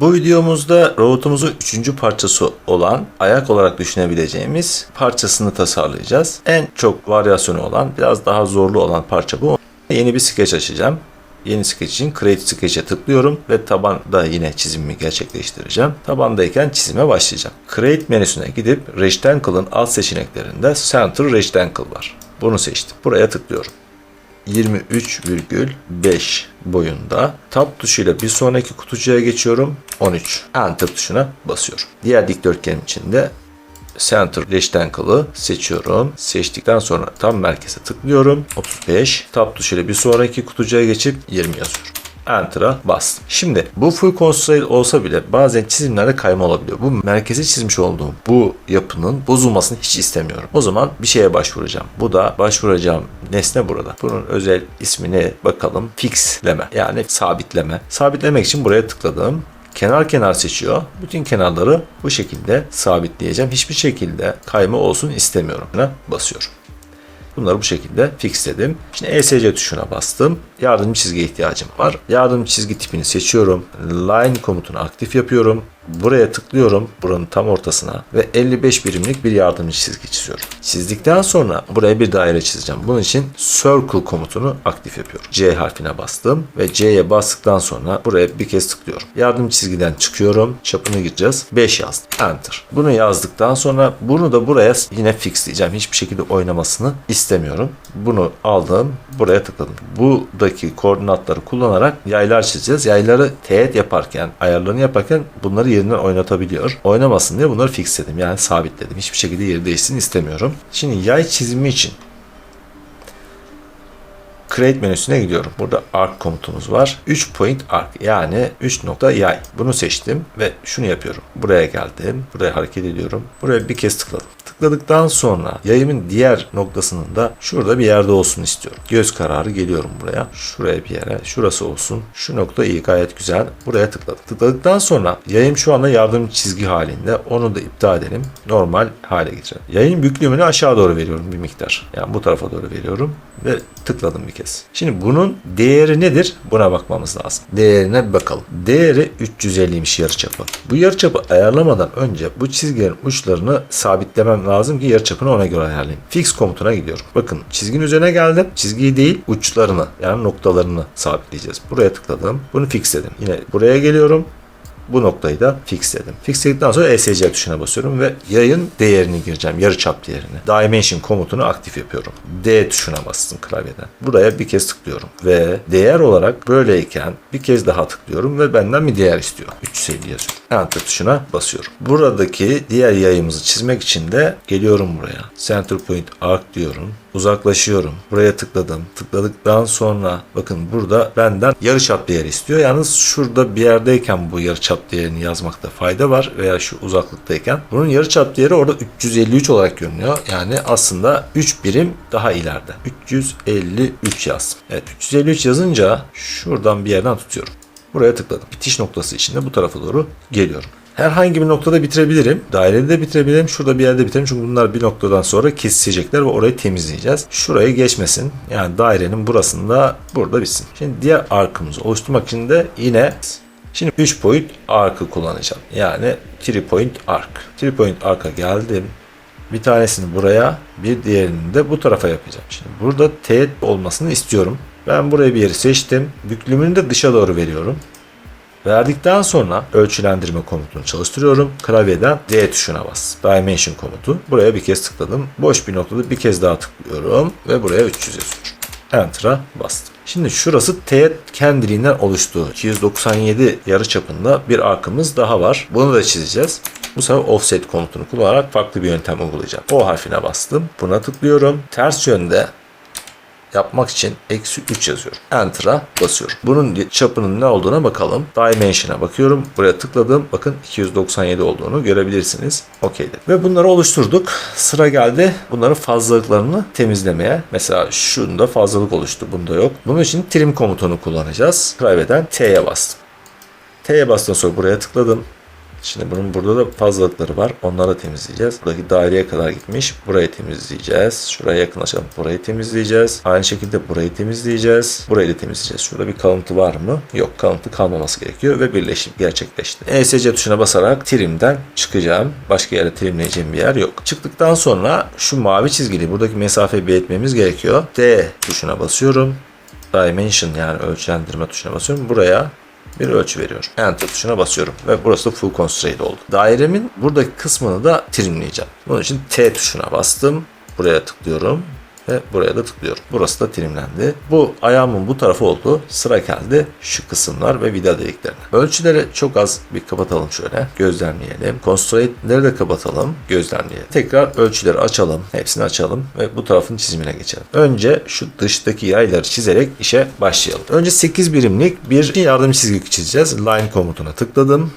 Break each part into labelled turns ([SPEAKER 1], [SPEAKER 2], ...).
[SPEAKER 1] Bu videomuzda robotumuzun üçüncü parçası olan ayak olarak düşünebileceğimiz parçasını tasarlayacağız. En çok varyasyonu olan, biraz daha zorlu olan parça bu. Yeni bir sketch açacağım. Yeni sketch için Create Sketch'e tıklıyorum ve tabanda yine çizimimi gerçekleştireceğim. Tabandayken çizime başlayacağım. Create menüsüne gidip Rectangle'ın alt seçeneklerinde Center Rectangle var. Bunu seçtim. Buraya tıklıyorum. 23,5 boyunda. Tab tuşuyla bir sonraki kutucuğa geçiyorum. 13. Enter tuşuna basıyorum. Diğer dikdörtgen içinde Center Rectangle'ı seçiyorum. Seçtikten sonra tam merkeze tıklıyorum. 35. Tab tuşuyla bir sonraki kutucuğa geçip 20 yazıyorum. Enter'a bastım. Şimdi bu full constraint olsa bile bazen çizimlerde kayma olabiliyor. Bu merkeze çizmiş olduğum bu yapının bozulmasını hiç istemiyorum. O zaman bir şeye başvuracağım. Bu da başvuracağım nesne burada. Bunun özel ismini bakalım. Fixleme yani sabitleme. Sabitlemek için buraya tıkladım. Kenar kenar seçiyor. Bütün kenarları bu şekilde sabitleyeceğim. Hiçbir şekilde kayma olsun istemiyorum. Buna basıyorum. Bunları bu şekilde fixledim. Şimdi ESC tuşuna bastım. Yardımcı çizgi ihtiyacım var. Yardımcı çizgi tipini seçiyorum. Line komutunu aktif yapıyorum. Buraya tıklıyorum. Buranın tam ortasına ve 55 birimlik bir yardımcı çizgi çiziyorum. Çizdikten sonra buraya bir daire çizeceğim. Bunun için circle komutunu aktif yapıyorum. C harfine bastım ve C'ye bastıktan sonra buraya bir kez tıklıyorum. Yardımcı çizgiden çıkıyorum. Çapını gireceğiz. 5 yazdım. Enter. Bunu yazdıktan sonra bunu da buraya yine fixleyeceğim. Hiçbir şekilde oynamasını istemiyorum. Bunu aldım. Buraya tıkladım. Buradaki koordinatları kullanarak yaylar çizeceğiz. Yayları teğet yaparken, ayarlarını yaparken bunları yerinden oynatabiliyor. Oynamasın diye bunları fixledim. Yani sabitledim. Hiçbir şekilde yeri değişsin istemiyorum. Şimdi yay çizimi için Create menüsüne gidiyorum. Burada arc komutumuz var. 3 point arc yani 3 nokta yay. Bunu seçtim ve şunu yapıyorum. Buraya geldim. Buraya hareket ediyorum. Buraya bir kez tıkladım. Tıkladıktan sonra yayımın diğer noktasının da şurada bir yerde olsun istiyorum. Göz kararı geliyorum buraya. Şuraya bir yere. Şurası olsun. Şu nokta iyi gayet güzel. Buraya tıkladım. Tıkladıktan sonra yayım şu anda yardım çizgi halinde. Onu da iptal edelim. Normal hale getirelim. Yayın büyüklüğünü aşağı doğru veriyorum bir miktar. Yani bu tarafa doğru veriyorum ve tıkladım bir kez. Şimdi bunun değeri nedir? Buna bakmamız lazım. Değerine bir bakalım. Değeri 350'ymiş yarıçapı. Bu yarıçapı ayarlamadan önce bu çizgilerin uçlarını sabitlemem lazım ki yarıçapını ona göre ayarlayayım. Fix komutuna gidiyorum. Bakın çizginin üzerine geldim. Çizgiyi değil uçlarını yani noktalarını sabitleyeceğiz. Buraya tıkladım. Bunu fixledim. Yine buraya geliyorum. Bu noktayı da fixledim. Fixledikten sonra ESC tuşuna basıyorum ve yayın değerini gireceğim. Yarıçap değerini. Dimension komutunu aktif yapıyorum. D tuşuna bastım klavyeden. Buraya bir kez tıklıyorum ve değer olarak böyleyken bir kez daha tıklıyorum ve benden bir değer istiyor. 350 yazıyor. Enter tuşuna basıyorum. Buradaki diğer yayımızı çizmek için de geliyorum buraya. Center point arc diyorum uzaklaşıyorum. Buraya tıkladım. Tıkladıktan sonra bakın burada benden yarıçap değeri istiyor. Yalnız şurada bir yerdeyken bu yarıçap değerini yazmakta fayda var veya şu uzaklıktayken. Bunun yarıçap değeri orada 353 olarak görünüyor. Yani aslında 3 birim daha ileride. 353 yazdım. Evet 353 yazınca şuradan bir yerden tutuyorum. Buraya tıkladım. Bitiş noktası içinde bu tarafa doğru geliyorum. Herhangi bir noktada bitirebilirim. Dairede de bitirebilirim. Şurada bir yerde bitirelim. Çünkü bunlar bir noktadan sonra kesişecekler ve orayı temizleyeceğiz. Şuraya geçmesin. Yani dairenin burasında burada bitsin. Şimdi diğer arkımızı oluşturmak için de yine Şimdi 3 point arkı kullanacağım. Yani 3 point arc. 3 point arc'a geldim. Bir tanesini buraya, bir diğerini de bu tarafa yapacağım. Şimdi burada teğet olmasını istiyorum. Ben buraya bir yeri seçtim. Büklümünü de dışa doğru veriyorum. Verdikten sonra ölçülendirme komutunu çalıştırıyorum. Klavyeden D tuşuna bas. Dimension komutu. Buraya bir kez tıkladım. Boş bir noktada bir kez daha tıklıyorum ve buraya 300 yazıyorum. Enter'a bastım. Şimdi şurası teğet kendiliğinden oluştu. 297 yarı çapında bir arkımız daha var. Bunu da çizeceğiz. Bu sefer offset komutunu kullanarak farklı bir yöntem uygulayacağım. O harfine bastım. Buna tıklıyorum. Ters yönde yapmak için eksi 3 yazıyorum. Enter'a basıyorum. Bunun çapının ne olduğuna bakalım. Dimension'a bakıyorum. Buraya tıkladım. Bakın 297 olduğunu görebilirsiniz. OK dedim. Ve bunları oluşturduk. Sıra geldi bunların fazlalıklarını temizlemeye. Mesela şunda fazlalık oluştu. Bunda yok. Bunun için trim komutunu kullanacağız. Klavyeden T'ye bastım. T'ye bastım sonra buraya tıkladım. Şimdi bunun burada da fazlalıkları var. Onları da temizleyeceğiz. Buradaki daireye kadar gitmiş. Burayı temizleyeceğiz. Şuraya yakınlaşalım. Burayı temizleyeceğiz. Aynı şekilde burayı temizleyeceğiz. Burayı da temizleyeceğiz. Şurada bir kalıntı var mı? Yok. Kalıntı kalmaması gerekiyor ve birleşim gerçekleşti. ESC tuşuna basarak trimden çıkacağım. Başka yere trimleyeceğim bir yer yok. Çıktıktan sonra şu mavi çizgili buradaki mesafeyi belirtmemiz gerekiyor. D tuşuna basıyorum. Dimension yani ölçülendirme tuşuna basıyorum. Buraya bir ölçü veriyorum. Enter tuşuna basıyorum ve burası da full constraint oldu. Dairemin buradaki kısmını da trimleyeceğim. Bunun için T tuşuna bastım. Buraya tıklıyorum ve buraya da tıklıyorum. Burası da trimlendi. Bu ayağımın bu tarafı oldu. Sıra geldi şu kısımlar ve vida deliklerine. Ölçüleri çok az bir kapatalım şöyle. Gözlemleyelim. Constraint'leri de kapatalım. Gözlemleyelim. Tekrar ölçüleri açalım. Hepsini açalım ve bu tarafın çizimine geçelim. Önce şu dıştaki yayları çizerek işe başlayalım. Önce 8 birimlik bir yardım çizgi çizeceğiz. Line komutuna tıkladım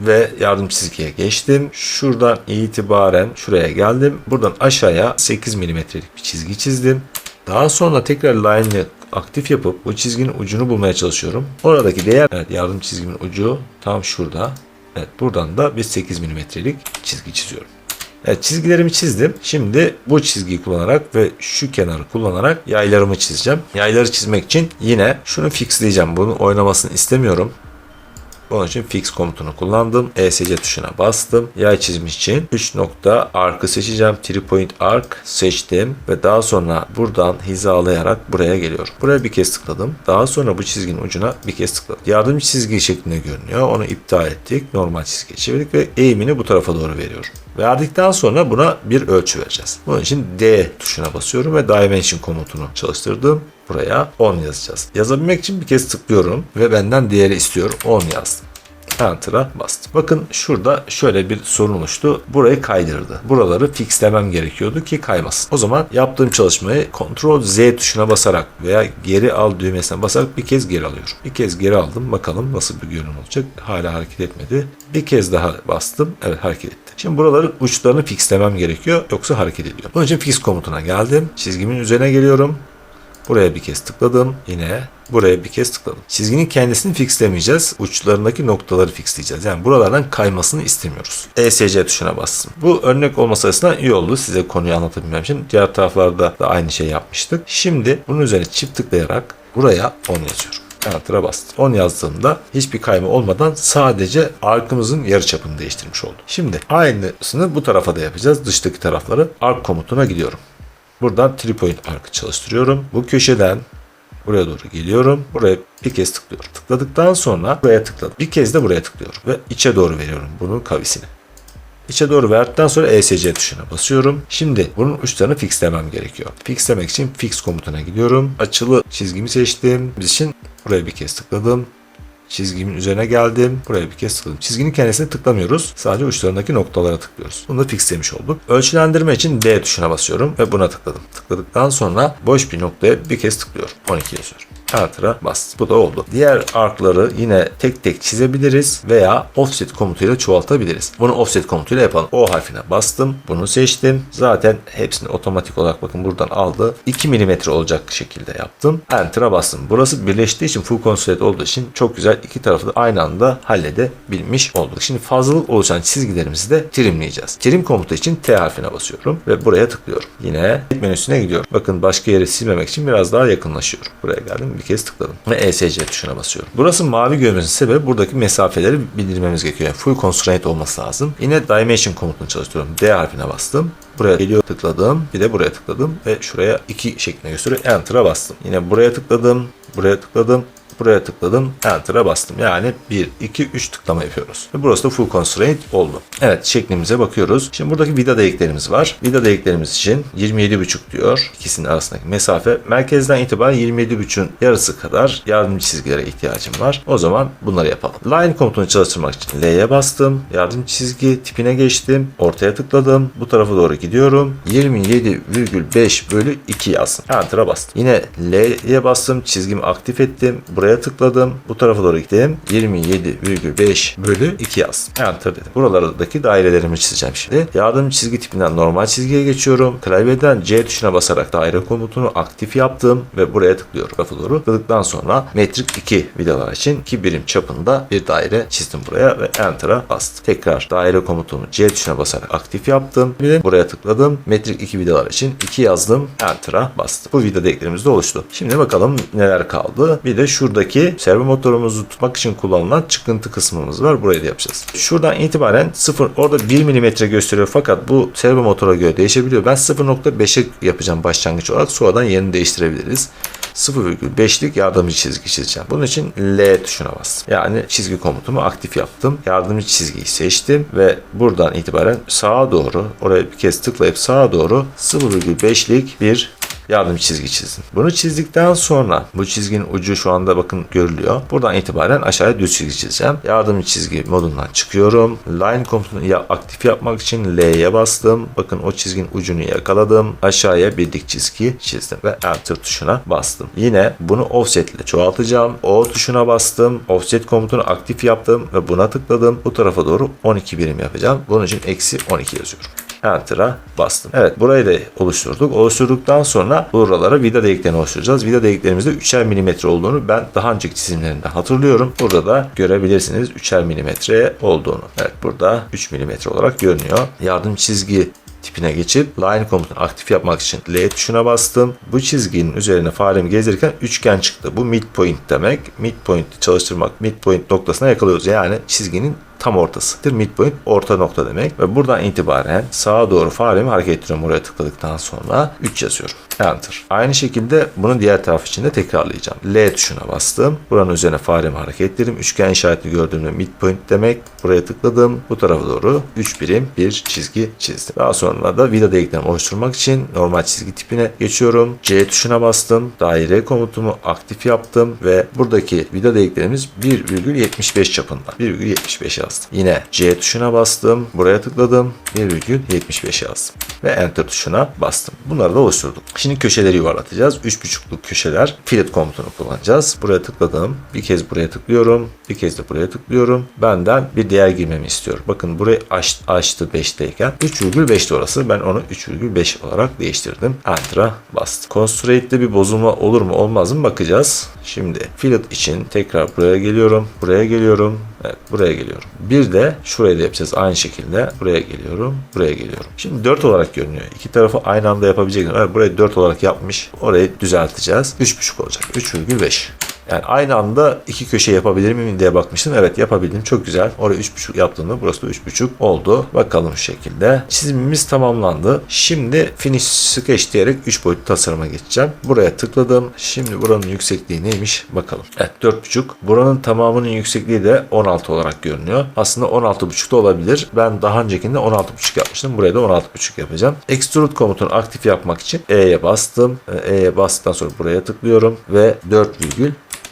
[SPEAKER 1] ve yardım çizgiye geçtim. Şuradan itibaren şuraya geldim. Buradan aşağıya 8 milimetrelik bir çizgi çizdim. Daha sonra tekrar line'ı aktif yapıp bu çizginin ucunu bulmaya çalışıyorum. Oradaki değer evet, yardım çizgimin ucu tam şurada. Evet buradan da bir 8 milimetrelik çizgi çiziyorum. Evet çizgilerimi çizdim. Şimdi bu çizgiyi kullanarak ve şu kenarı kullanarak yaylarımı çizeceğim. Yayları çizmek için yine şunu fixleyeceğim. Bunu oynamasını istemiyorum. Onun için fix komutunu kullandım. ESC tuşuna bastım. Yay çizim için 3 nokta arkı seçeceğim. 3 point arc seçtim ve daha sonra buradan hizalayarak buraya geliyorum. Buraya bir kez tıkladım. Daha sonra bu çizginin ucuna bir kez tıkladım. Yardımcı çizgi şeklinde görünüyor. Onu iptal ettik. Normal çizgiye çevirdik ve eğimini bu tarafa doğru veriyorum. Verdikten sonra buna bir ölçü vereceğiz. Bunun için D tuşuna basıyorum ve Dimension komutunu çalıştırdım. Buraya 10 yazacağız. Yazabilmek için bir kez tıklıyorum ve benden değeri istiyorum. 10 yazdım. Enter'a bastım. Bakın şurada şöyle bir sorun oluştu. Burayı kaydırdı. Buraları fixlemem gerekiyordu ki kaymasın. O zaman yaptığım çalışmayı Ctrl Z tuşuna basarak veya geri al düğmesine basarak bir kez geri alıyorum. Bir kez geri aldım. Bakalım nasıl bir görünüm olacak. Hala hareket etmedi. Bir kez daha bastım. Evet hareket etti. Şimdi buraların uçlarını fixlemem gerekiyor. Yoksa hareket ediyor. Bunun için fix komutuna geldim. Çizgimin üzerine geliyorum. Buraya bir kez tıkladım. Yine buraya bir kez tıkladım. Çizginin kendisini fixlemeyeceğiz. Uçlarındaki noktaları fixleyeceğiz. Yani buralardan kaymasını istemiyoruz. ESC tuşuna bastım. Bu örnek olması açısından iyi oldu. Size konuyu anlatabilmem için. Diğer taraflarda da aynı şey yapmıştık. Şimdi bunun üzerine çift tıklayarak buraya 10 yazıyorum. Enter'a bastım. 10 yazdığımda hiçbir kayma olmadan sadece arkamızın yarı çapını değiştirmiş oldum. Şimdi aynısını bu tarafa da yapacağız. Dıştaki tarafları ark komutuna gidiyorum. Buradan 3 point arc'ı çalıştırıyorum. Bu köşeden buraya doğru geliyorum. Buraya bir kez tıklıyorum. Tıkladıktan sonra buraya tıkladım. Bir kez de buraya tıklıyorum ve içe doğru veriyorum bunun kavisini. İçe doğru verdikten sonra ESC tuşuna basıyorum. Şimdi bunun uçlarını fixlemem gerekiyor. Fixlemek için fix komutuna gidiyorum. Açılı çizgimi seçtim. Biz için buraya bir kez tıkladım. Çizgimin üzerine geldim. Buraya bir kez tıkladım. Çizginin kendisine tıklamıyoruz. Sadece uçlarındaki noktalara tıklıyoruz. Bunu da fixlemiş olduk. Ölçülendirme için D tuşuna basıyorum ve buna tıkladım. Tıkladıktan sonra boş bir noktaya bir kez tıklıyorum. 12 yazıyorum. Enter'a bastım. Bu da oldu. Diğer arkları yine tek tek çizebiliriz veya offset komutuyla çoğaltabiliriz. Bunu offset komutuyla yapalım. O harfine bastım. Bunu seçtim. Zaten hepsini otomatik olarak bakın buradan aldı. 2 mm olacak şekilde yaptım. Enter'a bastım. Burası birleştiği için full constraint olduğu için çok güzel iki tarafı da aynı anda halledebilmiş olduk. Şimdi fazlalık oluşan çizgilerimizi de trimleyeceğiz. Trim komutu için T harfine basıyorum ve buraya tıklıyorum. Yine menüsüne gidiyorum. Bakın başka yeri silmemek için biraz daha yakınlaşıyorum. Buraya geldim bir kez tıkladım ve ESC tuşuna basıyorum. Burası mavi görmemizin sebebi buradaki mesafeleri bildirmemiz gerekiyor. Yani full constraint olması lazım. Yine dimension komutunu çalıştırıyorum. D harfine bastım. Buraya geliyor tıkladım. Bir de buraya tıkladım ve şuraya 2 şeklinde gösteriyor. Enter'a bastım. Yine buraya tıkladım. Buraya tıkladım. Buraya tıkladım. Enter'a bastım. Yani 1, 2, 3 tıklama yapıyoruz. Ve burası da full constraint oldu. Evet şeklimize bakıyoruz. Şimdi buradaki vida deliklerimiz var. Vida deliklerimiz için 27,5 diyor. İkisinin arasındaki mesafe. Merkezden itibaren 27,5'ün yarısı kadar yardımcı çizgilere ihtiyacım var. O zaman bunları yapalım. Line komutunu çalıştırmak için L'ye bastım. Yardımcı çizgi tipine geçtim. Ortaya tıkladım. Bu tarafa doğru gidiyorum. 27,5 bölü 2 yazdım. Enter'a bastım. Yine L'ye bastım. Çizgimi aktif ettim. Buraya Buraya tıkladım. Bu tarafa doğru gittim. 27,5 bölü 2 yazdım. Enter dedim. Buralardaki dairelerimi çizeceğim şimdi. Yardım çizgi tipinden normal çizgiye geçiyorum. Klavyeden C tuşuna basarak daire komutunu aktif yaptım ve buraya tıklıyorum. Tarafa doğru tıkladıktan sonra metrik 2 vidalar için 2 birim çapında bir daire çizdim buraya ve Enter'a bastım. Tekrar daire komutunu C tuşuna basarak aktif yaptım. Bir de buraya tıkladım. Metrik 2 vidalar için 2 yazdım. Enter'a bastım. Bu vida denklemimiz de oluştu. Şimdi bakalım neler kaldı. Bir de şuradaki servo motorumuzu tutmak için kullanılan çıkıntı kısmımız var. Burayı da yapacağız. Şuradan itibaren 0 orada 1 mm gösteriyor fakat bu servo motora göre değişebiliyor. Ben 0.5'e yapacağım başlangıç olarak. Sonradan yerini değiştirebiliriz. 0,5'lik yardımcı çizgi çizeceğim. Bunun için L tuşuna bastım. Yani çizgi komutumu aktif yaptım. Yardımcı çizgiyi seçtim ve buradan itibaren sağa doğru oraya bir kez tıklayıp sağa doğru 0,5'lik bir yardımcı çizgi çizdim. Bunu çizdikten sonra bu çizginin ucu şu anda bakın görülüyor. Buradan itibaren aşağıya düz çizgi çizeceğim. Yardımcı çizgi modundan çıkıyorum. Line komutunu ya aktif yapmak için L'ye bastım. Bakın o çizginin ucunu yakaladım. Aşağıya bir dik çizgi çizdim ve Enter tuşuna bastım. Yine bunu offset ile çoğaltacağım. O tuşuna bastım. Offset komutunu aktif yaptım ve buna tıkladım. Bu tarafa doğru 12 birim yapacağım. Bunun için eksi 12 yazıyorum. Enter'a bastım. Evet burayı da oluşturduk. Oluşturduktan sonra buralara vida deliklerini oluşturacağız. Vida deliklerimizde 3'er milimetre olduğunu ben daha önceki çizimlerimde hatırlıyorum. Burada da görebilirsiniz 3'er milimetre olduğunu. Evet burada 3 milimetre olarak görünüyor. Yardım çizgi tipine geçip line komutunu aktif yapmak için L tuşuna bastım. Bu çizginin üzerine faremi gezdirirken üçgen çıktı. Bu midpoint demek. Midpoint çalıştırmak midpoint noktasına yakalıyoruz. Yani çizginin tam ortasıdır. Midpoint orta nokta demek. Ve buradan itibaren sağa doğru faremi hareket ettiriyorum. Oraya tıkladıktan sonra 3 yazıyorum. Enter. Aynı şekilde bunu diğer taraf için de tekrarlayacağım. L tuşuna bastım. Buranın üzerine faremi hareket ettirdim. Üçgen işareti gördüğümde midpoint demek. Buraya tıkladım. Bu tarafa doğru 3 birim bir çizgi çizdim. Daha sonra da vida deliklerini oluşturmak için normal çizgi tipine geçiyorum. C tuşuna bastım. Daire komutumu aktif yaptım ve buradaki vida deliklerimiz 1,75 çapında. 1,75 yazdım. Yine C tuşuna bastım. Buraya tıkladım. 1,75 yazdım. Ve Enter tuşuna bastım. Bunları da oluşturduk. Şimdi köşeleri yuvarlatacağız. 3,5'luk köşeler. Fillet komutunu kullanacağız. Buraya tıkladım. Bir kez buraya tıklıyorum. Bir kez de buraya tıklıyorum. Benden bir değer girmemi istiyor. Bakın burayı aç, açtı 5'teyken 3,5'ti orası. Ben onu 3,5 olarak değiştirdim. Enter'a bastım. Constraint'te bir bozulma olur mu olmaz mı bakacağız. Şimdi fillet için tekrar buraya geliyorum. Buraya geliyorum. Evet buraya geliyorum. Bir de şuraya da yapacağız aynı şekilde. Buraya geliyorum. Buraya geliyorum. Şimdi 4 olarak görünüyor. İki tarafı aynı anda yapabilecek. Evet, burayı 4 olarak yapmış. Orayı düzelteceğiz. 3,5 olacak. 3,5. Yani aynı anda iki köşe yapabilir miyim diye bakmıştım. Evet yapabildim. Çok güzel. Oraya 3.5 yaptığımda burası da 3.5 oldu. Bakalım şu şekilde. Çizimimiz tamamlandı. Şimdi finish sketch diyerek 3 boyutlu tasarıma geçeceğim. Buraya tıkladım. Şimdi buranın yüksekliği neymiş bakalım. Evet 4.5. Buranın tamamının yüksekliği de 16 olarak görünüyor. Aslında 16.5 da olabilir. Ben daha öncekinde 16.5 yapmıştım. Buraya da 16.5 yapacağım. Extrude komutunu aktif yapmak için E'ye bastım. E'ye bastıktan sonra buraya tıklıyorum ve 4,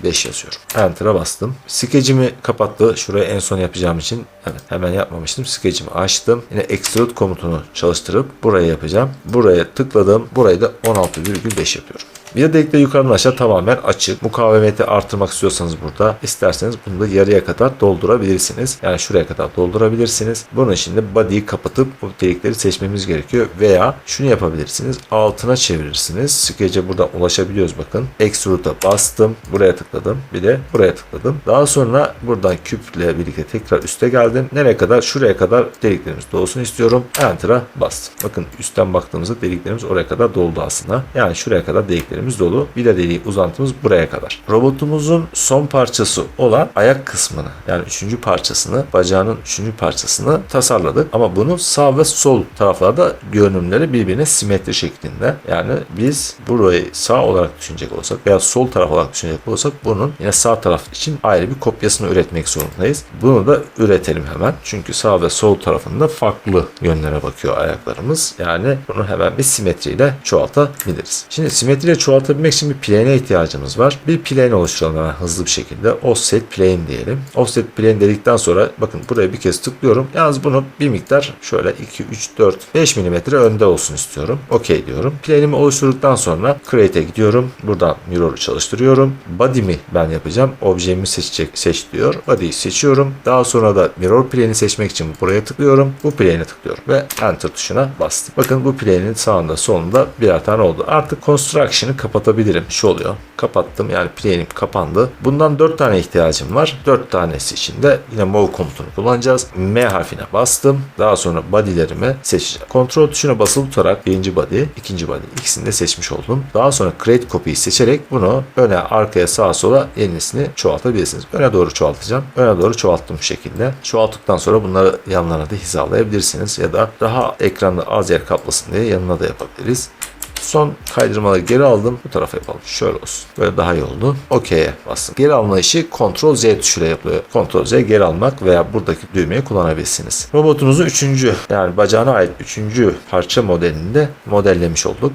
[SPEAKER 1] 5 yazıyorum. Enter'a bastım. Skecimi kapattı. Şuraya en son yapacağım için evet hemen yapmamıştım. Skecimi açtım. Yine extrude komutunu çalıştırıp buraya yapacağım. Buraya tıkladım. Burayı da 16,5 yapıyorum. Bir de yukarıdan aşağı tamamen açık. Mukavemeti artırmak istiyorsanız burada isterseniz bunu da yarıya kadar doldurabilirsiniz. Yani şuraya kadar doldurabilirsiniz. Bunun için de body'yi kapatıp bu delikleri seçmemiz gerekiyor. Veya şunu yapabilirsiniz. Altına çevirirsiniz. Skece buradan ulaşabiliyoruz bakın. Extrude'a bastım. Buraya tıkladım. Bir de buraya tıkladım. Daha sonra buradan küple birlikte tekrar üste geldim. Nereye kadar? Şuraya kadar deliklerimiz dolsun istiyorum. Enter'a bastım. Bakın üstten baktığımızda deliklerimiz oraya kadar doldu aslında. Yani şuraya kadar deliklerimiz dolu. Vida deliği uzantımız buraya kadar. Robotumuzun son parçası olan ayak kısmını yani üçüncü parçasını bacağının üçüncü parçasını tasarladık. Ama bunu sağ ve sol taraflarda görünümleri birbirine simetri şeklinde. Yani biz burayı sağ olarak düşünecek olsak veya sol taraf olarak düşünecek olsak bunun yine sağ taraf için ayrı bir kopyasını üretmek zorundayız. Bunu da üretelim hemen. Çünkü sağ ve sol tarafında farklı yönlere bakıyor ayaklarımız. Yani bunu hemen bir simetriyle çoğaltabiliriz. Şimdi simetriyle çoğaltabiliriz çoğaltabilmek için bir plane'e ihtiyacımız var. Bir plane oluşturalım hemen hızlı bir şekilde. Offset plane diyelim. Offset plane dedikten sonra bakın buraya bir kez tıklıyorum. Yalnız bunu bir miktar şöyle 2, 3, 4, 5 mm önde olsun istiyorum. OK diyorum. Plane'imi oluşturduktan sonra Create'e gidiyorum. Buradan Mirror'u çalıştırıyorum. Body'mi ben yapacağım. Objemi seçecek, seç diyor. Body'yi seçiyorum. Daha sonra da Mirror plane'i seçmek için buraya tıklıyorum. Bu plane'e tıklıyorum ve Enter tuşuna bastım. Bakın bu plane'in sağında solunda birer tane oldu. Artık Construction'ı kapatabilirim. Şu oluyor. Kapattım yani plane'im kapandı. Bundan 4 tane ihtiyacım var. 4 tanesi için de yine move komutunu kullanacağız. M harfine bastım. Daha sonra body'lerimi seçeceğim. Kontrol tuşuna basılı tutarak birinci body, ikinci body ikisini de seçmiş oldum. Daha sonra create copy'yi seçerek bunu öne, arkaya, sağa, sola yenisini çoğaltabilirsiniz. Öne doğru çoğaltacağım. Öne doğru çoğalttım bu şekilde. Çoğalttıktan sonra bunları yanlarına da hizalayabilirsiniz ya da daha ekranda az yer kaplasın diye yanına da yapabiliriz. Son kaydırmaları geri aldım. Bu tarafa yapalım. Şöyle olsun. Böyle daha iyi oldu. OK'ye bastım. Geri alma işi Ctrl Z tuşuyla yapılıyor. Ctrl Z geri almak veya buradaki düğmeyi kullanabilirsiniz. Robotunuzun üçüncü yani bacağına ait üçüncü parça modelini de modellemiş olduk.